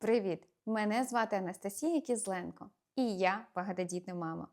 Привіт! Мене звати Анастасія Кізленко і я багатодітна мама.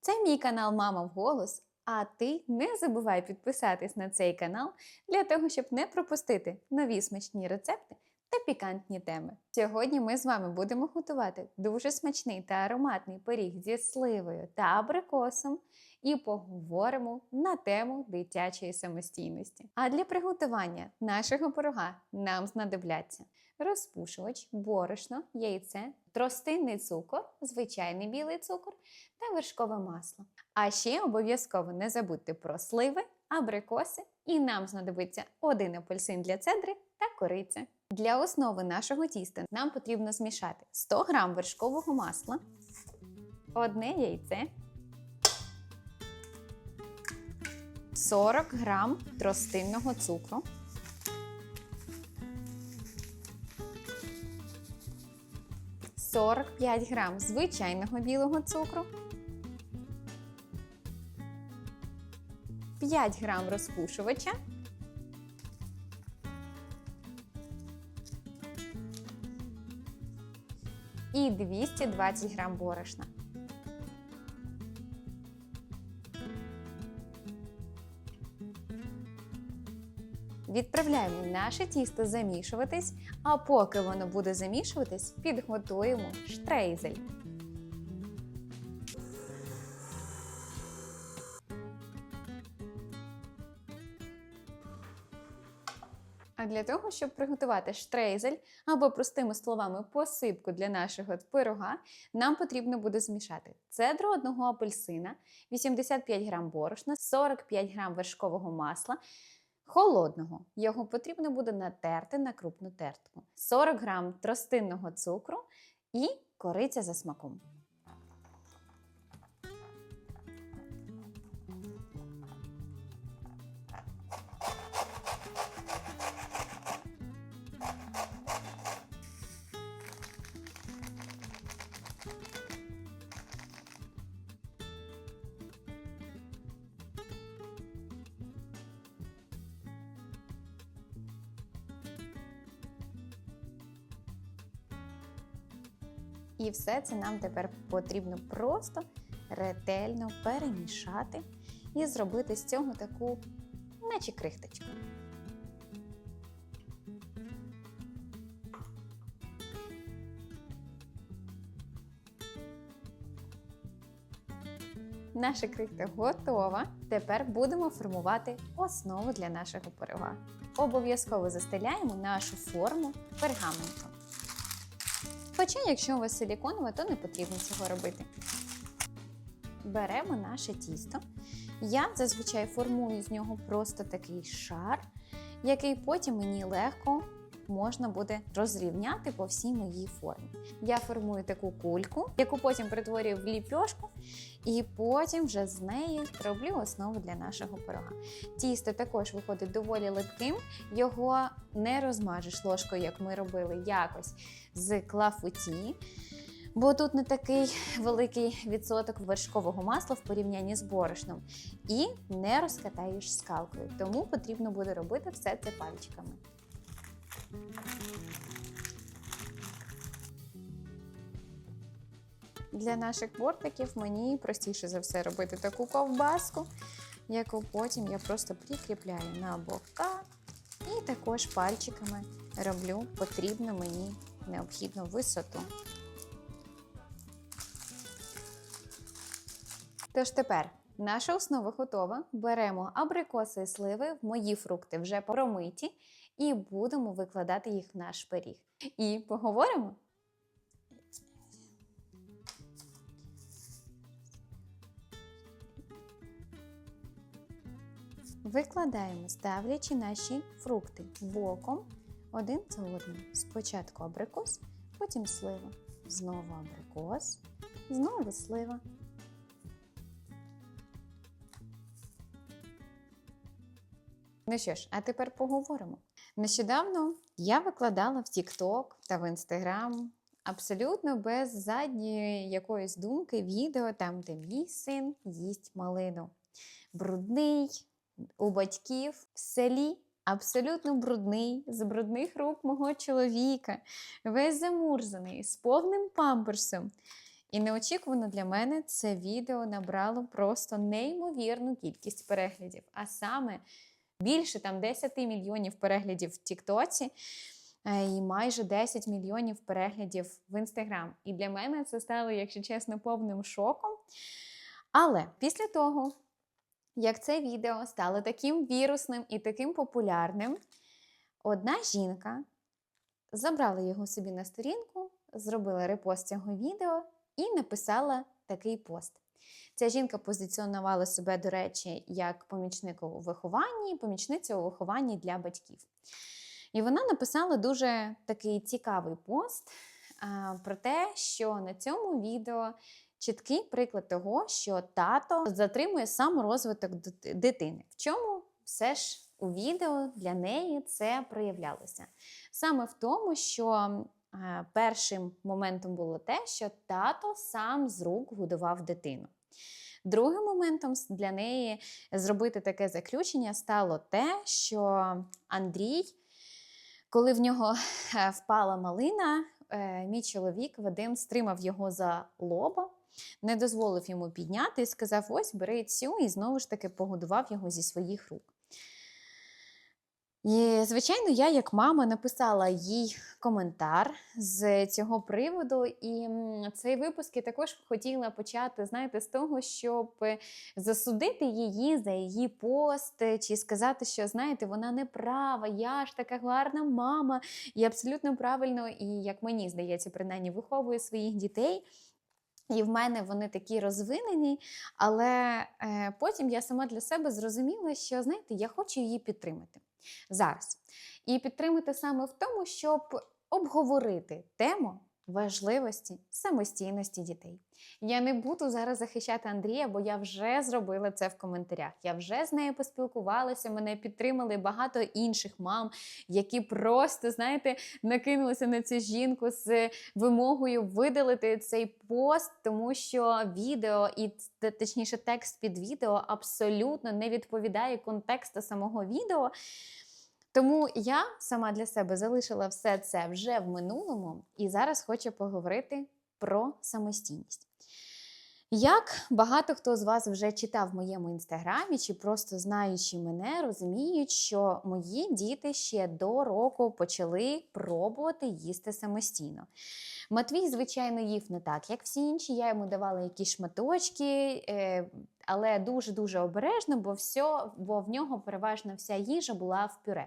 Це мій канал Мама в голос. А ти не забувай підписатись на цей канал для того, щоб не пропустити нові смачні рецепти та пікантні теми. Сьогодні ми з вами будемо готувати дуже смачний та ароматний пиріг зі сливою та абрикосом і поговоримо на тему дитячої самостійності. А для приготування нашого пирога нам знадобляться розпушувач, борошно, яйце, тростинний цукор, звичайний білий цукор та вершкове масло. А ще обов'язково не забудьте про сливи, абрикоси, і нам знадобиться один апельсин для цедри та кориця. Для основи нашого тіста нам потрібно змішати 100 г вершкового масла, одне яйце, 40 г тростинного цукру, 45 грам звичайного білого цукру, 5 грам розпушувача, і 220 грам борошна. Відправляємо наше тісто замішуватись, а поки воно буде замішуватись, підготуємо штрейзель. А для того, щоб приготувати штрейзель або простими словами посипку для нашого пирога, нам потрібно буде змішати цедру одного апельсина, 85 г борошна, 45 г вершкового масла. Холодного його потрібно буде натерти на крупну тертку, 40 г тростинного цукру і кориця за смаком. І все це нам тепер потрібно просто ретельно перемішати і зробити з цього таку, наче крихточку. Наша крихта готова. Тепер будемо формувати основу для нашого пирога. Обов'язково застеляємо нашу форму пергаментом. Хоча, якщо у вас силіконове, то не потрібно цього робити. Беремо наше тісто. Я зазвичай формую з нього просто такий шар, який потім мені легко можна буде розрівняти по всій моїй формі. Я формую таку кульку, яку потім перетворюю в ліпьошку, і потім вже з неї роблю основу для нашого пирога. Тісто також виходить доволі липким, його не розмажеш ложкою, як ми робили якось з клафуті. Бо тут не такий великий відсоток вершкового масла в порівнянні з борошном. І не розкатаєш скалкою. Тому потрібно буде робити все це пальчиками. Для наших бортиків мені простіше за все робити таку ковбаску, яку потім я просто прикріпляю на бока і також пальчиками роблю потрібну мені необхідну висоту. Тож тепер наша основа готова. Беремо абрикоси і сливи, мої фрукти вже промиті, і будемо викладати їх в наш пиріг. І поговоримо. Викладаємо, ставлячи наші фрукти боком один за одним. Спочатку абрикос, потім слива. Знову абрикос, знову слива. Ну що ж, а тепер поговоримо. Нещодавно я викладала в TikTok та в Instagram абсолютно без задньої якоїсь думки відео там, де мій син їсть малину. Брудний, у батьків в селі абсолютно брудний, з брудних рук мого чоловіка, весь замурзаний, з повним памперсом. І неочікувано для мене це відео набрало просто неймовірну кількість переглядів. А саме більше там 10 мільйонів переглядів в Тіктоці е, і майже 10 мільйонів переглядів в Інстаграм. І для мене це стало, якщо чесно, повним шоком. Але після того, як це відео стало таким вірусним і таким популярним, одна жінка забрала його собі на сторінку, зробила репост цього відео і написала такий пост. Ця жінка позиціонувала себе, до речі, як помічник у вихованні, помічниця у вихованні для батьків. І вона написала дуже такий цікавий пост а, про те, що на цьому відео чіткий приклад того, що тато затримує сам розвиток дитини. В чому все ж у відео для неї це проявлялося? Саме в тому, що першим моментом було те, що тато сам з рук годував дитину. Другим моментом для неї зробити таке заключення стало те, що Андрій, коли в нього е, впала малина, е, мій чоловік Вадим стримав його за лоба, не дозволив йому підняти і сказав: ось бери цю, і знову ж таки погодував його зі своїх рук. І, звичайно, я, як мама, написала їй коментар з цього приводу, і цей випуск я також хотіла почати, знаєте, з того, щоб засудити її за її пост, е, чи сказати, що знаєте, вона не права, я ж така гарна мама, і абсолютно правильно, і як мені здається, принаймні виховує своїх дітей. І в мене вони такі розвинені, але е, потім я сама для себе зрозуміла, що знаєте, я хочу її підтримати зараз. І підтримати саме в тому, щоб обговорити тему важливості самостійності дітей. Я не буду зараз захищати Андрія, бо я вже зробила це в коментарях. Я вже з нею поспілкувалася, мене підтримали багато інших мам, які просто, знаєте, накинулися на цю жінку з вимогою видалити цей пост, тому що відео і точніше текст під відео абсолютно не відповідає контексту самого відео. Тому я сама для себе залишила все це вже в минулому і зараз хочу поговорити про самостійність. Як багато хто з вас вже читав в моєму інстаграмі, чи просто знаючи мене, розуміють, що мої діти ще до року почали пробувати їсти самостійно. Матвій, звичайно, їв не так, як всі інші. Я йому давала якісь шматочки, е, але дуже-дуже обережно, бо, все, бо в нього переважно вся їжа була в пюре.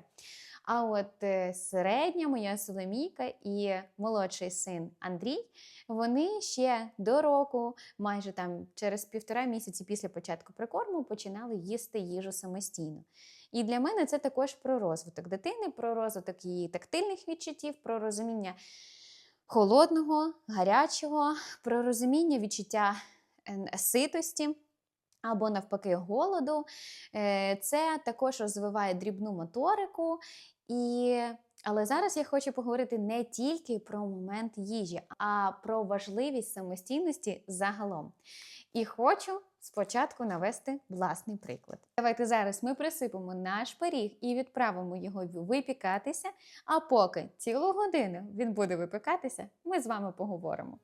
А от е, середня моя Соломійка і молодший син Андрій, вони ще до року, майже там через півтора місяці після початку прикорму, починали їсти їжу самостійно. І для мене це також про розвиток дитини, про розвиток її тактильних відчуттів, про розуміння холодного, гарячого, про розуміння відчуття е, ситості. Або навпаки голоду. Е, Це також розвиває дрібну моторику. І... Але зараз я хочу поговорити не тільки про момент їжі, а про важливість самостійності загалом. І хочу спочатку навести власний приклад. Давайте зараз ми присипемо наш пиріг і відправимо його випікатися. А поки цілу годину він буде випікатися, ми з вами поговоримо.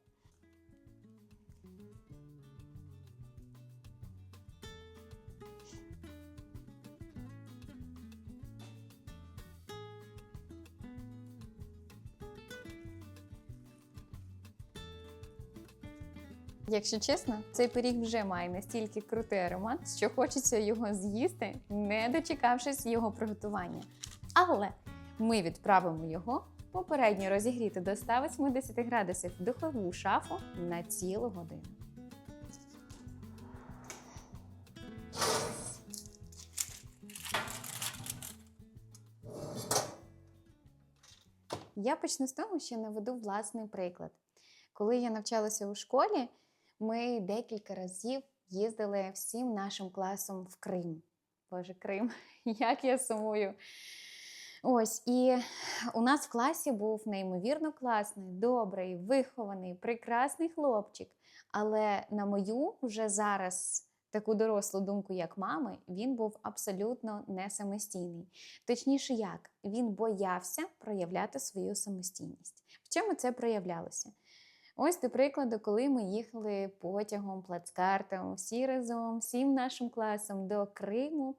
Якщо чесно, цей пиріг вже має настільки крутий аромат, що хочеться його з'їсти, не дочекавшись його приготування. Але ми відправимо його попередньо розігріти до 180 градусів духову шафу на цілу годину. Я почну з того, що наведу власний приклад. Коли я навчалася у школі, ми декілька разів їздили всім нашим класом в Крим. Боже, Крим, як я сумую. Ось, і у нас в класі був неймовірно класний, добрий, вихований, прекрасний хлопчик. Але на мою вже зараз таку дорослу думку, як мами, він був абсолютно не самостійний. Точніше, як він боявся проявляти свою самостійність. В чому це проявлялося? Ось, до прикладу, коли ми їхали потягом, плацкартом, всі разом, всім нашим класом до Криму.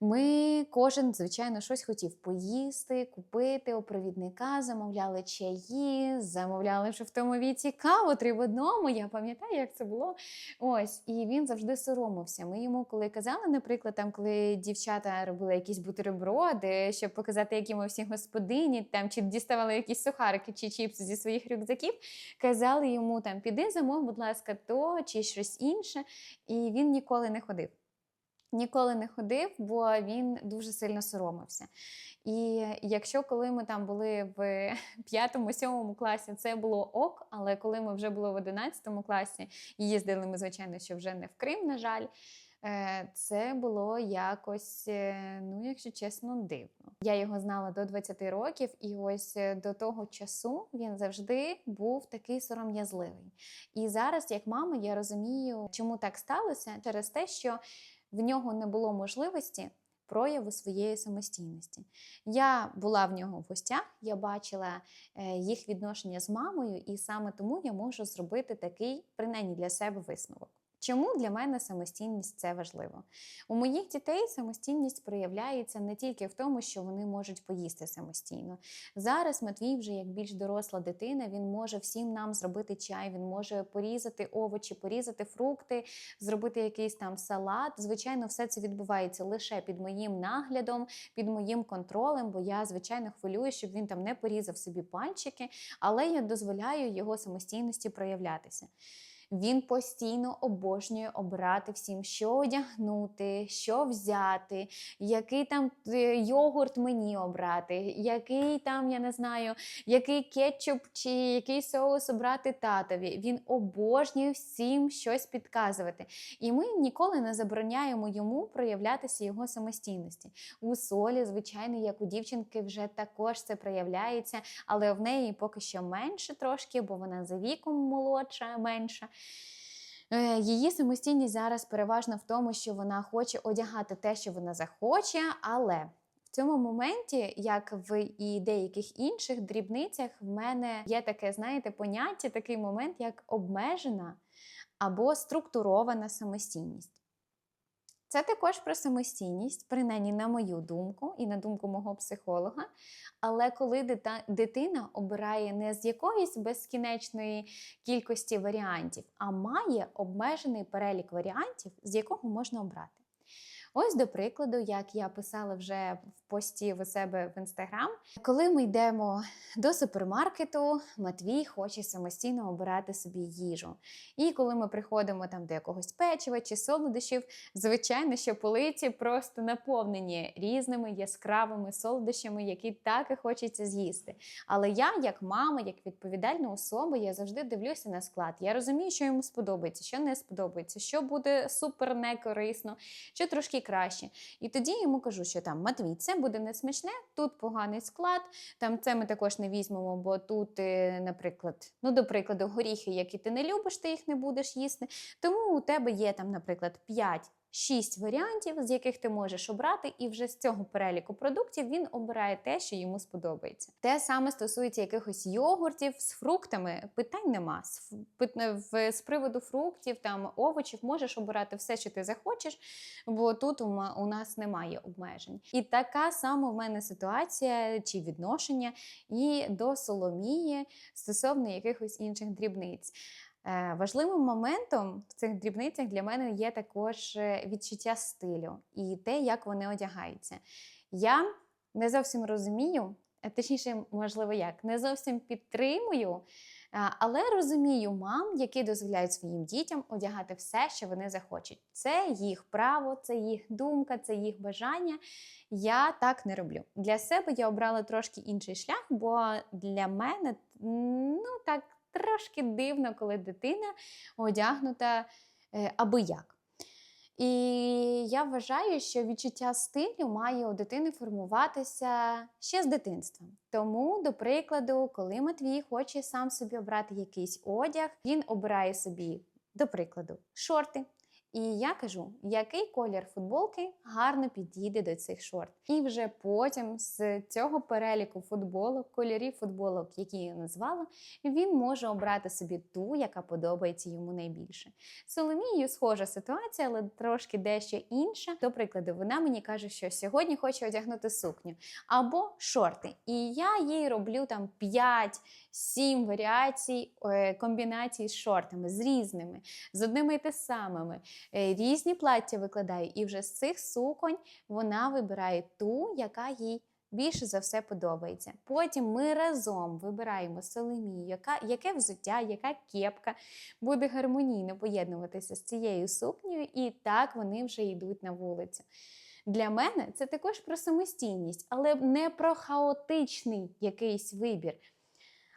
Ми кожен, звичайно, щось хотів поїсти, купити у провідника, замовляли чаї, замовляли вже в тому віці каву три в одному. Я пам'ятаю, як це було. Ось, і він завжди соромився. Ми йому, коли казали, наприклад, там, коли дівчата робили якісь бутерброди, щоб показати, які ми всі господині, там чи діставали якісь сухарики чи чіпси зі своїх рюкзаків, казали йому там піди замов, будь ласка, то чи щось інше. І він ніколи не ходив. Ніколи не ходив, бо він дуже сильно соромився. І якщо коли ми там були в п'ятому-сьомому класі, це було ок, але коли ми вже були в одинадцятому класі і їздили ми, звичайно, що вже не в Крим, на жаль, е, це було якось, е, ну, якщо чесно, дивно. Я його знала до 20 років, і ось е, до того часу він завжди був такий сором'язливий. І зараз, як мама, я розумію, чому так сталося через те, що в нього не було можливості прояву своєї самостійності. Я була в нього в гостях, я бачила е, їх відношення з мамою, і саме тому я можу зробити такий, принаймні для себе висновок. Чому для мене самостійність це важливо? У моїх дітей самостійність проявляється не тільки в тому, що вони можуть поїсти самостійно. Зараз Матвій, вже як більш доросла дитина, він може всім нам зробити чай, він може порізати овочі, порізати фрукти, зробити якийсь там салат. Звичайно, все це відбувається лише під моїм наглядом, під моїм контролем, бо я, звичайно, хвилюю, щоб він там не порізав собі пальчики, але я дозволяю його самостійності проявлятися. Він постійно обожнює обирати всім, що одягнути, що взяти, який там е, йогурт мені обрати, який там, я не знаю, який кетчуп чи який соус обрати татові. Він обожнює всім щось підказувати. І ми ніколи не забороняємо йому проявлятися його самостійності. У солі, звичайно, як у дівчинки, вже також це проявляється, але в неї поки що менше трошки, бо вона за віком молодша, менша. Е, Її самостійність зараз переважно в тому, що вона хоче одягати те, що вона захоче, але в цьому моменті, як в і деяких інших дрібницях, в мене є таке, знаєте, поняття, такий момент, як обмежена або структурована самостійність. Це також про самостійність, принаймні на мою думку і на думку мого психолога. Але коли дитина обирає не з якоїсь безкінечної кількості варіантів, а має обмежений перелік варіантів, з якого можна обрати. Ось до прикладу, як я писала вже в пості в себе в інстаграм, коли ми йдемо до супермаркету, Матвій хоче самостійно обирати собі їжу. І коли ми приходимо там до якогось печива чи солодощів, звичайно, що полиці просто наповнені різними яскравими солодощами, які так і хочеться з'їсти. Але я, як мама, як відповідальна особа, я завжди дивлюся на склад. Я розумію, що йому сподобається, що не сподобається, що буде супер некорисно, що трошки краще. І тоді йому кажу, що там Матвій, це буде несмачне, тут поганий склад. Там це ми також не візьмемо, бо тут, е, наприклад, ну, до прикладу, горіхи, які ти не любиш, ти їх не будеш їсти. Тому у тебе є там, наприклад, 5 Шість варіантів, з яких ти можеш обрати, і вже з цього переліку продуктів він обирає те, що йому сподобається. Те саме стосується якихось йогуртів з фруктами. Питань нема. З, з приводу фруктів, там овочів можеш обирати все, що ти захочеш, бо тут у нас немає обмежень. І така сама в мене ситуація чи відношення і до Соломії стосовно якихось інших дрібниць. Е, Важливим моментом в цих дрібницях для мене є також е, відчуття стилю і те, як вони одягаються. Я не зовсім розумію, е, точніше, можливо, як, не зовсім підтримую, але розумію мам, які дозволяють своїм дітям одягати все, що вони захочуть. Це їх право, це їх думка, це їх бажання. Я так не роблю. Для себе я обрала трошки інший шлях, бо для мене ну так трошки дивно, коли дитина одягнута е, аби як. І я вважаю, що відчуття стилю має у дитини формуватися ще з дитинства. Тому, до прикладу, коли Матвій хоче сам собі обрати якийсь одяг, він обирає собі, до прикладу, шорти. І я кажу, який колір футболки гарно підійде до цих шорт. І вже потім з цього переліку футболок, кольорів футболок, які я назвала, він може обрати собі ту, яка подобається йому найбільше. З Соломією схожа ситуація, але трошки дещо інша. До прикладу, вона мені каже, що сьогодні хоче одягнути сукню або шорти. І я їй роблю там 5-7 варіацій е, комбінацій з шортами, з різними, з одними і те самими. Е, Різні плаття викладаю, і вже з цих суконь вона вибирає ту, яка їй більше за все подобається. Потім ми разом вибираємо Соломію, яка, яке взуття, яка кепка буде гармонійно поєднуватися з цією сукнею, і так вони вже йдуть на вулицю. Для мене це також про самостійність, але не про хаотичний якийсь вибір,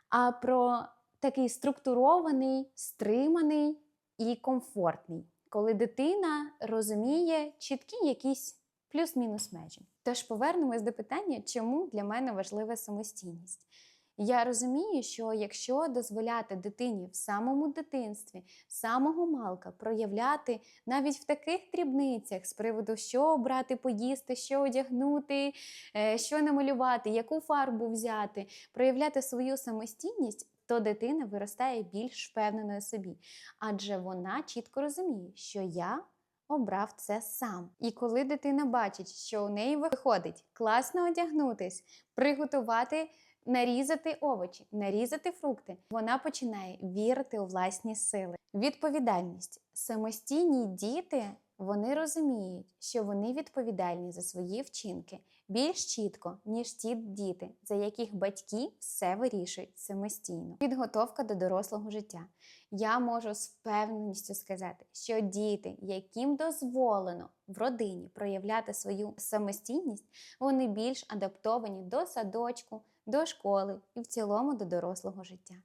а про такий структурований, стриманий і комфортний, коли дитина розуміє чіткі якісь плюс-мінус межі. Тож повернемось до питання, чому для мене важлива самостійність. Я розумію, що якщо дозволяти дитині в самому дитинстві, самого малка проявляти навіть в таких дрібницях з приводу, що обрати, поїсти, що одягнути, е, що намалювати, яку фарбу взяти, проявляти свою самостійність, то дитина виростає більш впевненою собі, адже вона чітко розуміє, що я обрав це сам. І коли дитина бачить, що у неї виходить класно одягнутись, приготувати. Нарізати овочі, нарізати фрукти, вона починає вірити у власні сили. Відповідальність. Самостійні діти вони розуміють, що вони відповідальні за свої вчинки більш чітко, ніж ті діти, за яких батьки все вирішують самостійно. Підготовка до дорослого життя. Я можу з впевненістю сказати, що діти, яким дозволено в родині проявляти свою самостійність, вони більш адаптовані до садочку, до школи і в цілому до дорослого життя.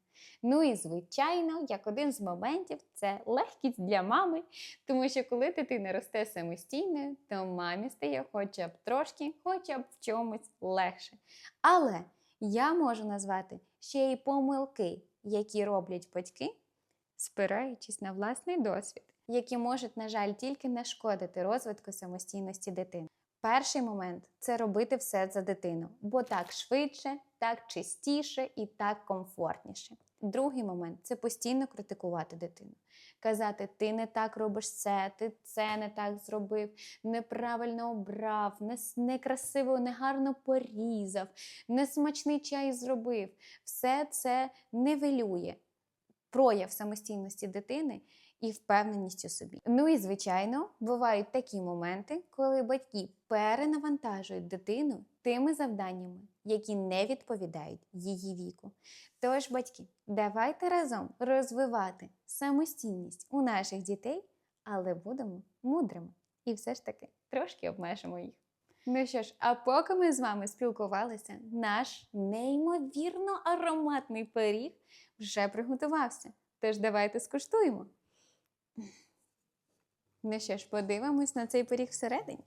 Ну і звичайно, як один з моментів, це легкість для мами, тому що коли дитина росте самостійною, то мамі стає хоча б трошки, хоча б в чомусь легше. Але я можу назвати ще й помилки, які роблять батьки, спираючись на власний досвід, які можуть, на жаль, тільки нашкодити розвитку самостійності дитини. Перший момент це робити все за дитину, бо так швидше, так чистіше і так комфортніше. Другий момент це постійно критикувати дитину. Казати, ти не так робиш це, ти це не так зробив, неправильно обрав, некрасиво, негарно порізав, несмачний чай зробив. Все це нивелює прояв самостійності дитини і впевненість у собі. Ну і звичайно, бувають такі моменти, коли батьки перенавантажують дитину тими завданнями, які не відповідають її віку. Тож, батьки, давайте разом розвивати самостійність у наших дітей, але будемо мудрими і все ж таки трошки обмежимо їх. Ну що ж, а поки ми з вами спілкувалися, наш неймовірно ароматний пиріг вже приготувався. Тож давайте скуштуємо. Ну що ж, подивимось на цей пиріг всередині.